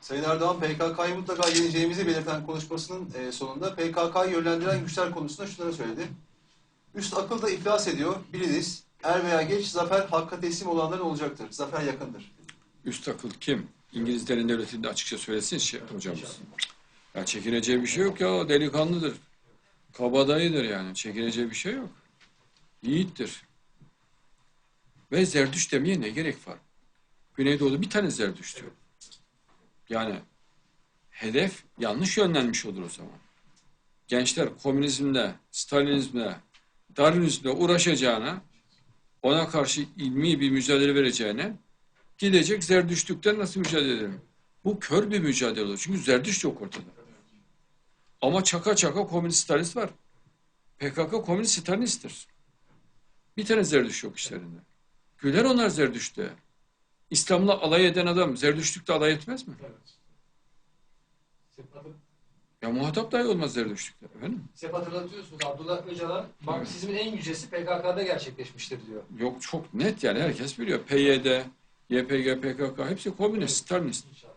Sayın Erdoğan PKK'yı mutlaka yeneceğimizi belirten konuşmasının e, sonunda PKK'yı yönlendiren güçler konusunda şunları söyledi. Üst akıl da iflas ediyor, biliriz. Er veya geç zafer hakka teslim olanların olacaktır. Zafer yakındır. Üst akıl kim? İngilizlerin devletinde açıkça söylesin şey, hocamız. Ya çekineceği bir şey yok ya delikanlıdır. Kabadayıdır yani. Çekineceği bir şey yok. Yiğittir. Ve Zerdüş demeye ne gerek var? Güneydoğu'da bir tane Zerdüş diyor. Yani hedef yanlış yönlenmiş olur o zaman. Gençler komünizmle, Stalinizmle, Darwinizmle uğraşacağına, ona karşı ilmi bir mücadele vereceğine gidecek Zerdüştlükten nasıl mücadele edelim? Bu kör bir mücadele olur. Çünkü Zerdüşt yok ortada. Ama çaka çaka komünist Stalinist var. PKK komünist Stalinisttir. Bir tane Zerdüşt yok işlerinde. Güler onlar Zerdüşt'te. İslam'la alay eden adam Zerdüştlük'te alay etmez mi? Ya muhatap dahi olmaz Zerdüştlük'te. Efendim? Size hatırlatıyorsunuz Abdullah Öcalan Marksizmin en yücesi PKK'da gerçekleşmiştir diyor. Yok çok net yani herkes biliyor. PYD, YPG, PKK hepsi komünist, Stalinist. İnşallah.